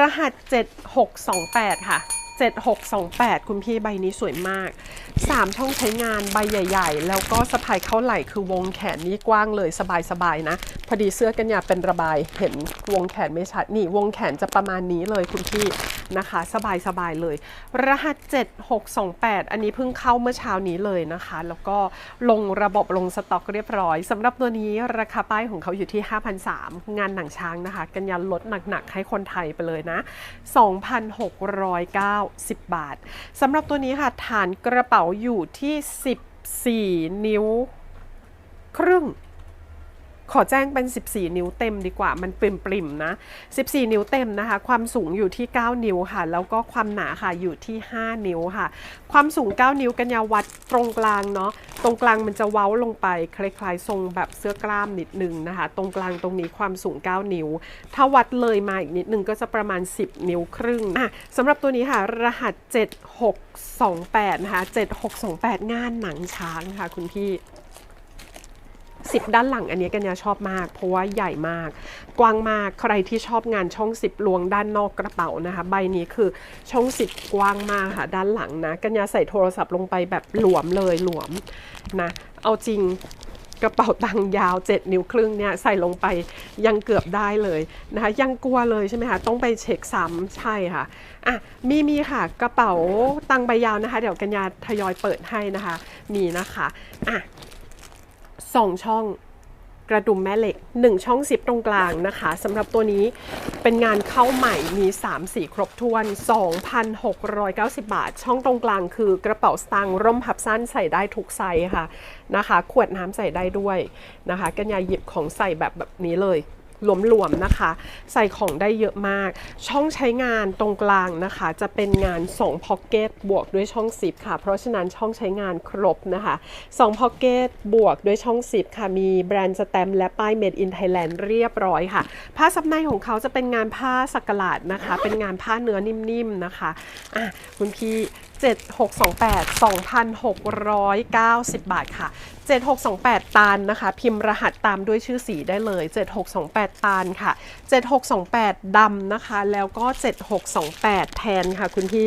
รหัส 7628 ค่ะ 7628 คุณพี่ใบนี้สวยมาก 3 ช่องใช้งานใบใหญ่ ๆ แล้วก็สะพายเข้าไหล่คือวงแขนนี่กว้างเลยสบายๆนะ พอดีเสื้อกันยาเป็นระบายเห็นวงแขนไม่ชัด นี่วงแขนจะประมาณนี้เลยคุณพี่นะคะ สบายๆเลย รหัส 7628 อันนี้เพิ่งเข้าเมื่อเช้านี้เลยนะคะ แล้วก็ลงระบบลงสต็อกเรียบร้อยสำหรับตัวนี้ราคาป้ายของเขาอยู่ที่5,300งานหนังช้างนะคะ กันยาลดหนักๆให้คนไทยไปเลยนะ90บาทสำหรับตัวนี้ค่ะ ฐานกระเป๋าอยู่ที่ 14 นิ้วครึ่ง อแจ้งเป็น 14 นิ้วเต็มดีกว่ามันปริมๆนะ 14 นิ้วเต็มนะคะ ความสูงอยู่ที่ 9 นิ้วค่ะ แล้วก็ความหนาค่ะอยู่ที่ 5 นิ้วค่ะ ความสูง 9 นิ้วกันยาวัดตรงกลางเนาะตรงกลางมันจะเว้าลงไปคล้ายๆทรงแบบเสื้อกล้ามนิดนึงนะคะ ตรงกลางตรงนี้ความสูง 9 นิ้ว ถ้าวัดเลยมาอีกนิดนึงก็จะประมาณ 10 นิ้วครึ่งอะสำหรับตัวนี้ค่ะ รหัส 7628 นะคะ 7628 งานหนังช้างค่ะคุณพี่ สิบด้านหลังอันนี้กัญญาชอบมาก เพราะว่าใหญ่มาก กว้างมากใครที่ชอบงานช่องสิบลวงด้านนอกกระเป๋านะคะ ใบนี้คือช่องสิบกว้างมากค่ะด้านหลังนะกัญญาใส่โทรศัพท์ลงไปแบบหลวมเลยหลวมนะเอาจริงกระเป๋าตังค์ยาว 7 นิ้วครึ่งเนี่ยใส่ลงไปยังเกือบได้เลยนะคะยังกลัวเลยใช่ไหมคะต้องไปเช็คซ้ำใช่ค่ะอะมีมีค่ะกระเป๋าตังค์ใบยาวนะคะ เดี๋ยวกัญญาทยอยเปิดให้นะคะ มีนะคะอะ สองช่องกระดุมแม่เหล็ก 1 ช่องซิปตรงกลางนะคะสำหรับตัวนี้เป็นงานเข้าใหม่มี 3 สีครบถ้วน 2,690 บาท ช่องตรงกลางคือกระเป๋าสตางค์ร่มพับสั้นใส่ได้ทุกไซส์ค่ะนะคะ ขวดน้ำใส่ได้ด้วยนะคะ กันยาหยิบของใส่แบบแบบนี้เลย หลวมๆนะคะ ใส่ของได้เยอะมาก ช่องใช้งานตรงกลางนะคะ จะเป็นงาน2พ็อกเก็ตบวกด้วยช่องซิปค่ะ เพราะฉะนั้นช่องใช้งานครบนะคะ2พ็อกเก็ตบวกด้วยช่องซิปค่ะ มีแบรนด์สแตมและป้าย Made in Thailand เรียบร้อยค่ะ ผ้าซับในของเขาจะเป็นงานผ้าสักหลาดนะคะ เป็นงานผ้าเนื้อนิ่มๆนะคะอะคุณพี่ 7628 2,690 บาทค่ะ 7628 ตานนะคะ พิมพ์รหัสตามด้วยชื่อสีได้เลย 7628 ตานค่ะ 7628ดำนะคะ แล้วก็ 7628 แทนค่ะคุณพี่